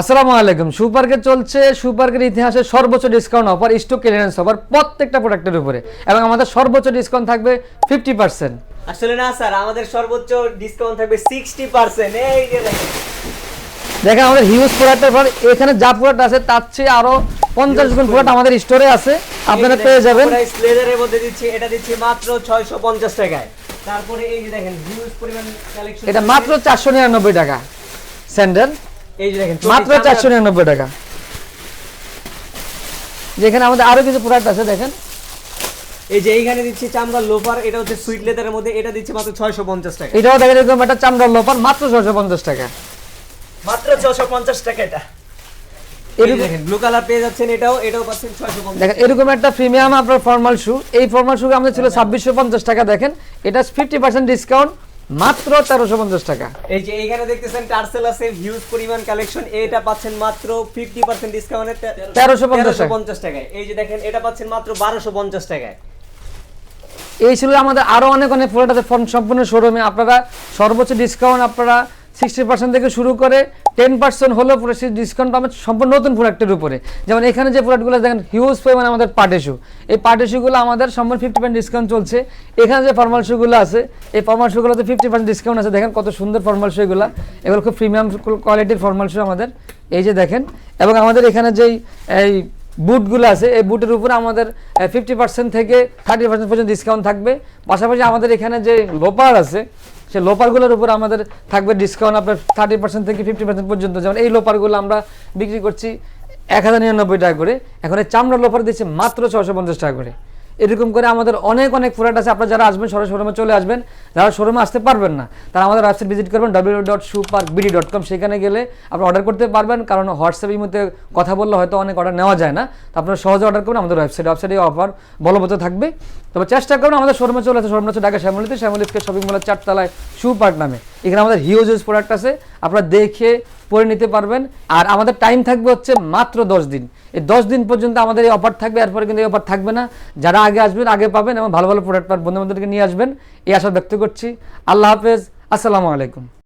আসসালামু আলাইকুম। সুপার্কে চলছে সুপার্কের ইতিহাসে সর্বোচ্চ discount offer stock clearance offer প্রত্যেকটা প্রোডাক্টের উপরে। এবং আমাদের সর্বোচ্চ ডিসকাউন্ট থাকবে ফিফটি পার্সেন্ট আসলে না স্যার আমাদের সর্বোচ্চ ডিসকাউন্ট থাকবে সিক্সটি পার্সেন্ট এই দেখেন। আমাদের হিউজ প্রোডাক্টের পর এখানে যা প্রোডাক্ট আছে তার চেয়ে আরও পঞ্চাশ গুণ প্রোডাক্ট আমাদের স্টোরে আছে। আপনারা পেয়ে যাবেন। লেজারের মধ্যে দিচ্ছি এটা দিচ্ছি মাত্র ছয়শো পঞ্চাশ টাকায়। তারপরে এই যে দেখেন হিউজ পরিমাণ কালেকশন এটা মাত্র চারশো নিরানব্বই টাকা। স্যান্ডেল। এই যে দেখেন মাত্র টাকা। যেখানে আমাদের আরও কিছু প্রোডাক্ট আছে দেখেন। এই যে এইখানে দিচ্ছি চামড়ার লোফার এটা হচ্ছে সুইট লেদারের মধ্যে এটা দিচ্ছি মাত্র ছয়শো পঞ্চাশ টাকা। এটাও দেখেন এরকম একটা চামড়ার লোপার মাত্র ছশো পঞ্চাশ টাকা। মাত্র ছশো পঞ্চাশ টাকা এটা। এই দেখেন ব্লু কালার পেয়ে যাচ্ছেন এটাও এটাও পাচ্ছেন ছয়শো পঞ্চাশ দেখেন এরকম একটা প্রিমিয়াম আপনার ফর্মাল শু এই ফর্মাল শু আমাদের ছিল ছাব্বিশশো পঞ্চাশ টাকা দেখেন। এটা ফিফটি পার্সেন্ট ডিসকাউন্ট মাত্র তেরোশো পঞ্চাশ টাকা। এই যে এইখানে দেখতেছেন টার্সেল আছে হিউজ পরিমাণ কালেকশন এটা পাচ্ছেন মাত্র ফিফটি পার্সেন্ট ডিসকাউন্ট তেরোশো পঞ্চাশ পঞ্চাশ টাকায়। এই যে দেখেন এটা পাচ্ছেন মাত্র বারোশো পঞ্চাশ টাকায়। এই ছিল আমাদের আরও অনেক অনেক প্রোডাক্ট আছে। সম্পূর্ণ শোরুমে আপনারা সর্বোচ্চ ডিসকাউন্ট আপনারা সিক্সটি পার্সেন্ট থেকে শুরু করে টেন পার্সেন্ট হলেও পুরো সেই ডিসকাউন্ট পাবেন সম্পূর্ণ নতুন প্রোডাক্টের উপরে। যেমন এখানে যে প্রোডাক্টগুলো দেখেন হিউজ পরিমাণে আমাদের পার্টি শু এই পার্টি শুগুলো আমাদের সম্পূর্ণ ফিফটি পার্সেন্ট ডিসকাউন্ট চলছে। এখানে যে ফর্মাল শুগুলো আছে, এই ফর্মাল শুগুলোতে ফিফটি পার্সেন্ট ডিসকাউন্ট আছে। দেখেন কত সুন্দর ফর্মাল শু এগুলো এগুলো খুব প্রিমিয়াম কোয়ালিটির ফর্মাল শু আমাদের। এই যে দেখেন, এবং আমাদের এখানে যেই, এই বুটগুলো আছে, এই বুটের উপরে আমাদের ফিফটি পার্সেন্ট থেকে থার্টি পার্সেন্ট পর্যন্ত ডিসকাউন্ট থাকবে। পাশাপাশি আমাদের এখানে যে লোপার আছে সেই লোপারগুলোর উপর আমাদের থাকবে ডিসকাউন্ট আপনার থার্টি পার্সেন্ট থেকে ফিফটি পার্সেন্ট পর্যন্ত। যেমন এই লোপারগুলো আমরা বিক্রি করছি এক হাজার নিরানব্বই টাকা করে। এখন এই চামড়া লোপার দিচ্ছে মাত্র ছশো পঞ্চাশ টাকা করে। এরকম করে আমাদের অনেক অনেক প্রোডাক্ট আছে। আপনারা যারা আসবেন, সরাসরি শোরুমে চলে আসবেন, যারা শোরুমে আসতে পারবেন না, তারা আমাদের ওয়েবসাইট ভিজিট করবেন W dot shoe park BD dot com সেখানে গেলে আপনি অর্ডার করতে পারবেন, কারণ হোয়াটসঅ্যাপের মধ্যে কথা বললে হয়তো অনেক অর্ডার নেওয়া যায় না। তো আপনারা সহজে অর্ডার করুন আমাদের ওয়েবসাইট ওয়েবসাইটে অফার বলবৎ থাকবে। তবে চেষ্টা করুন আমাদের শোরুমে চলে আসে শোরুম হচ্ছে ঢাকা শ্যামলিতে শ্যামলিতে শপিং মলের চারতলায় শু পার্ক নামে। এখানে আমাদের হিউজ হিউজ প্রোডাক্ট আছে। আপনারা দেখে পরে নিতে পারবেন। আর আমাদের টাইম থাকবে হচ্ছে মাত্র দশ দিন। এই দশ দিন পর্যন্ত আমাদের এই অফার থাকবে, এরপরে কিন্তু এই অফার থাকবে না। যারা আগে আসবেন, আগে পাবেন এবং ভালো ভালো প্রোডাক্ট পাবেন বন্ধু বান্ধবদেরকে নিয়ে আসবেন, এই আশা ব্যক্ত করছি। আল্লাহ হাফেজ। আসসালামু আলাইকুম।